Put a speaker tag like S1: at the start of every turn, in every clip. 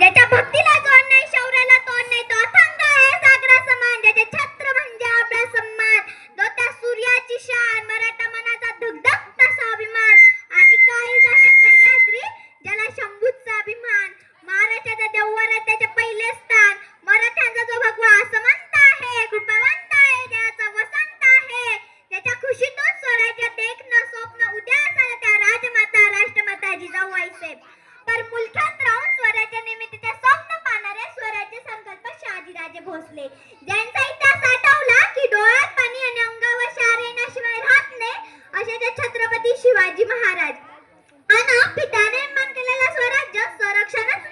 S1: ज्याच्या भक्तीला पोहोचले. ज्यांचा इतका साठवला की डोळ्यात पाणी आणि अंगावर शार येण्याशिवाय राहत नाही असे ते छत्रपती शिवाजी महाराज. अन पिताने निर्माण केलेला स्वराज्य संरक्षणच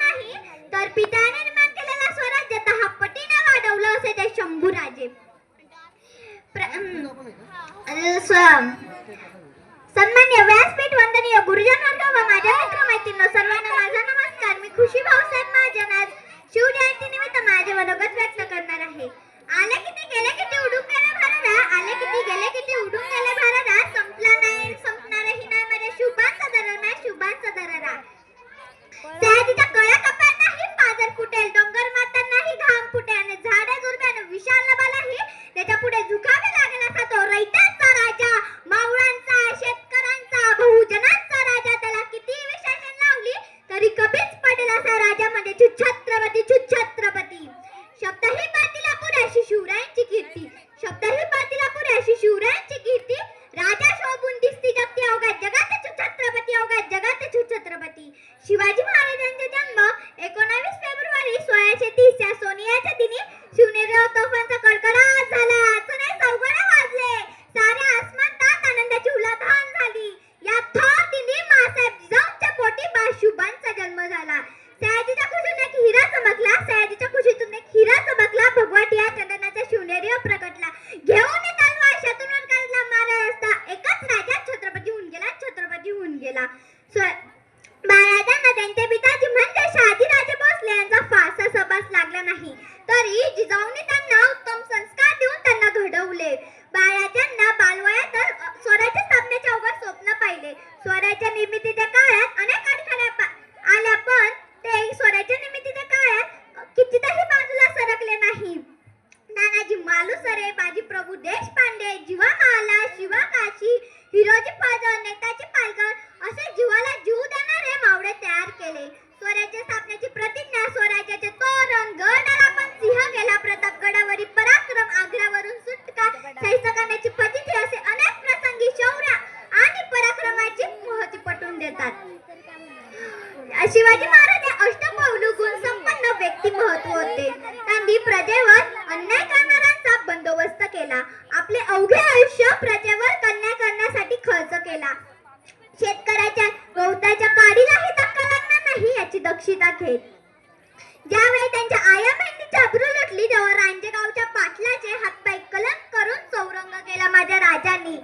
S1: सोन्याच्या निर्मितीच्या काळात दक्षता घेत ज्यावेळी त्यांच्या आया बहिणीची अब्रू लुटली तेव्हा रांजेगावच्या पाटलाचे हातपाय कलम करून चौरंग केला माझ्या राजांनी.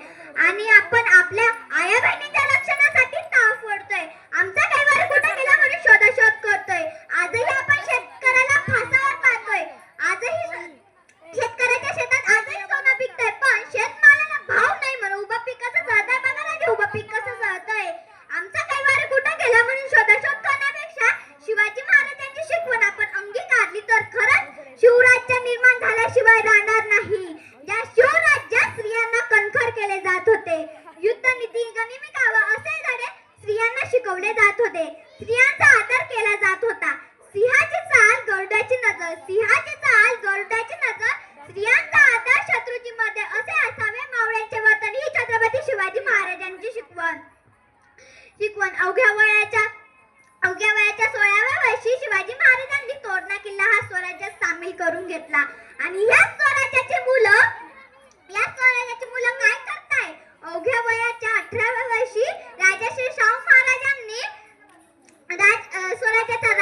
S1: आणि आपण आपल्या आया बहिणीच्या रक्षणासाठी ताफ फोडतोय आमचा काही कुठे गेला म्हणून शोधाशोध करतोय. आजही आपण शेत शिवाजी महाराजांची शिकवण आपण अंगीकारली तर खरंच शिवराज्य निर्माण झाल्याशिवाय राहणार नाही. ज्या शिवराज्यात स्त्रियांना कणखर केले जात होते युद्ध नीती गनिमी कावा असे धडे स्त्रियांना शिकवले जात होते. स्त्रियांचा आदर केला जात होता. सिंहाची चाल गरुडाची नजर सिंहाची चाल गरुडाची नजर स्त्रियांचा आदर शत्रूची मध्ये असे असावे मावळ्यांचे वतन ही छत्रपती शिवाजी महाराजांची शिकवण. शिकवण अवघ्या वयाच्या अवघ्या वयाच्या सोळा वर्षी शिवाजी महाराजांनी तोरणा किल्ला हा स्वराज्यात सामील करून घेतला. आणि या स्वराज्याचे मुलं या स्वराज्याचे मुलं काय करताय? अवघ्या वयाच्या अठराव्या वर्षी राजा श्री शाहू महाराजांनी राज स्वराज्याचा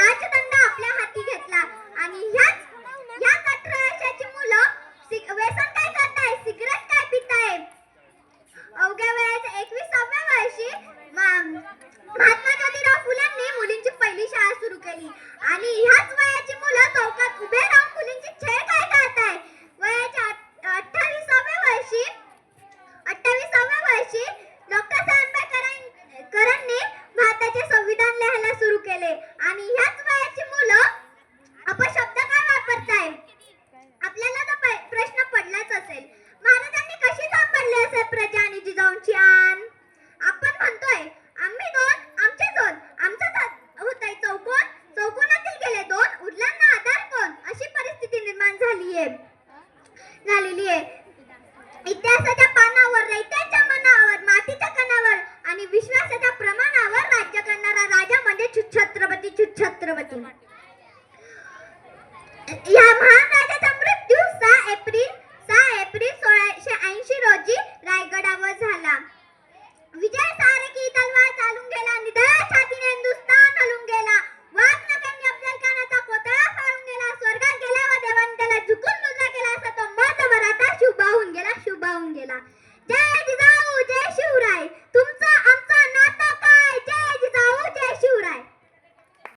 S1: आपल्याला तर प्रश्न पडलाच असेल. महाराजांनी कशी सापडली असेल प्रजा आणि जिजाऊंची आण आपण म्हणतोय आम्ही दोन आमचे दोन आमचा होताय चौकोन. चौकोनातील गेले दोन उरल्यांना आधार कोण? अशी परिस्थिती निर्माण झाली आहे झालेली आहे. इतिहासाच्या पानावर रयत्याच्या मनावर मातीच्या कणावर आणि विश्वासाच्या प्रमाणावर राज्य करणारा राजा म्हणजे छत्रपती छत्रपती.